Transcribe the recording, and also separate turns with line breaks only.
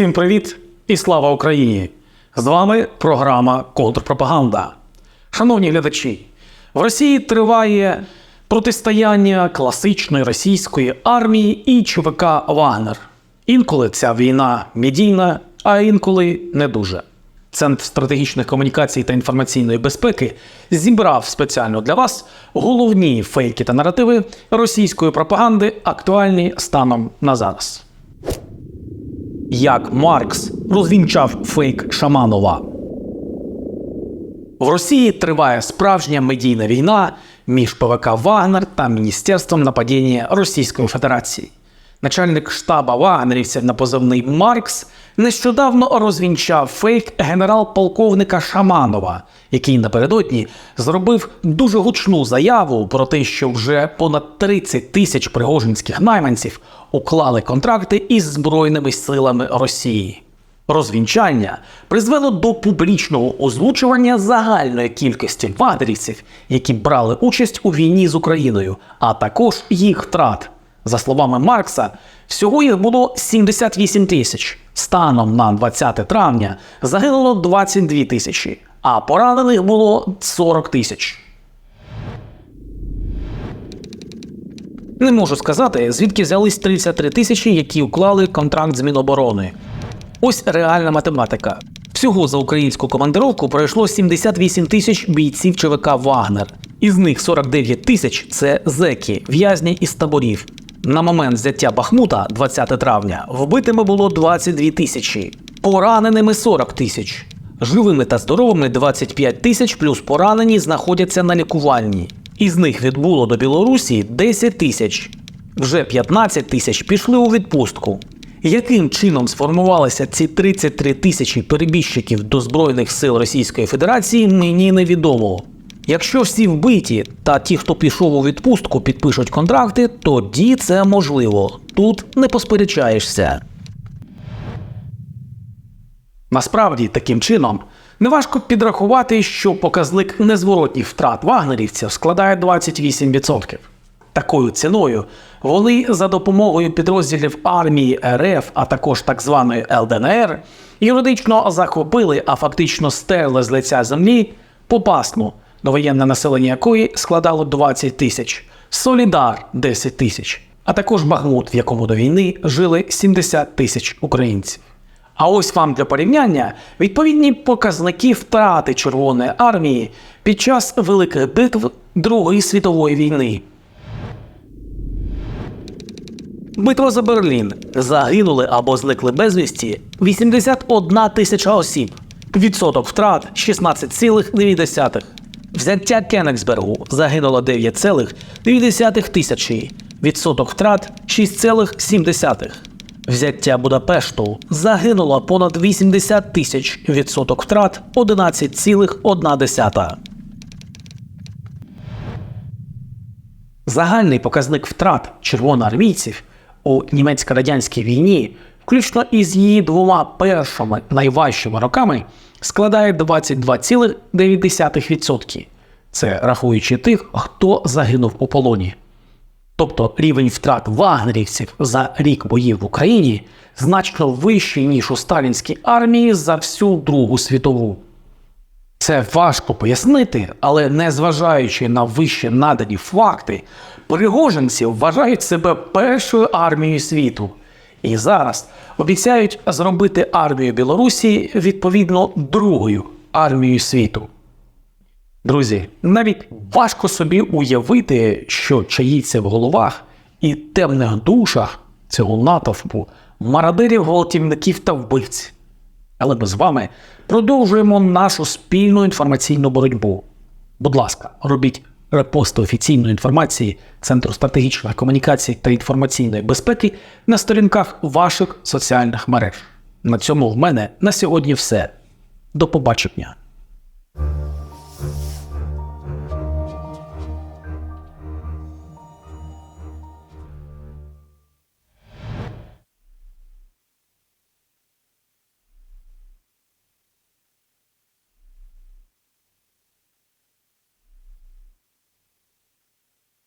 Всім привіт і слава Україні! З вами програма Контрпропаганда. Шановні глядачі, в Росії триває протистояння класичної російської армії і ЧВК Вагнер. Інколи ця війна медійна, а інколи не дуже. Центр стратегічних комунікацій та інформаційної безпеки зібрав спеціально для вас головні фейки та наративи російської пропаганди, актуальні станом на зараз. Як Маркс розвінчав фейк Шаманова. В Росії триває справжня медійна війна між ПВК Вагнер та Міністерством нападіння Російської Федерації. Начальник штаба вагнерівців на позивний Маркс нещодавно розвінчав фейк генерал-полковника Шаманова, який напередодні зробив дуже гучну заяву про те, що вже понад 30 тисяч пригожинських найманців уклали контракти із Збройними силами Росії. Розвінчання призвело до публічного озвучування загальної кількості вагнерівців, які брали участь у війні з Україною, а також їх втрат. За словами Маркса, всього їх було 78 тисяч. Станом на 20 травня загинуло 22 тисячі, а поранених було 40 тисяч. Не можу сказати, звідки взялись 33 тисячі, які уклали контракт з Міноборони. Ось реальна математика. Всього за українську командировку пройшло 78 тисяч бійців ЧВК Вагнер. Із них 49 тисяч це зеки, в'язні із таборів. На момент взяття Бахмута 20 травня вбитими було 22 тисячі, пораненими 40 тисяч. Живими та здоровими 25 тисяч плюс поранені знаходяться на лікувальні. Із них відбуло до Білорусі 10 тисяч. Вже 15 тисяч пішли у відпустку. Яким чином сформувалися ці 33 тисячі перебіжчиків до Збройних сил Російської Федерації, мені невідомо. Якщо всі вбиті та ті, хто пішов у відпустку, підпишуть контракти, тоді це можливо. Тут не посперечаєшся. Насправді, таким чином, неважко підрахувати, що показник незворотніх втрат вагнерівців складає 28%. Такою ціною вони за допомогою підрозділів армії РФ, а також так званої ЛДНР, юридично захопили, а фактично стерли з лиця землі Попасну, довоєнне населення якої складало 20 тисяч, Солідар 10 тисяч, а також Бахмут, в якому до війни жили 70 тисяч українців. А ось вам для порівняння відповідні показники втрати Червоної армії під час великих битв Другої світової війни. Битва за Берлін. Загинули або зникли безвісті 81 тисяча осіб. Відсоток втрат 16,2. Взяття Кенігсбергу загинуло 9,2 тисячі. Відсоток втрат 6,7. Взяття Будапешту загинуло понад 80 тисяч. Відсоток втрат 11,1. Загальний показник втрат червоноармійців у німецько-радянській війні, включно із її двома першими найважчими роками, складає 22,9%. Це рахуючи тих, хто загинув у полоні. Тобто рівень втрат вагнерівців за рік боїв в Україні значно вищий, ніж у сталінській армії за всю Другу світову. Це важко пояснити, але незважаючи на вище надані факти, пригожинці вважають себе першою армією світу. І зараз обіцяють зробити армію Білорусі відповідно другою армією світу. Друзі, навіть важко собі уявити, що чаїться в головах і темних душах цього натовпу мародерів, гвалтівників та вбивць. Але ми з вами продовжуємо нашу спільну інформаційну боротьбу. Будь ласка, робіть репости офіційної інформації Центру стратегічних комунікацій та інформаційної безпеки на сторінках ваших соціальних мереж. На цьому в мене на сьогодні все. До побачення.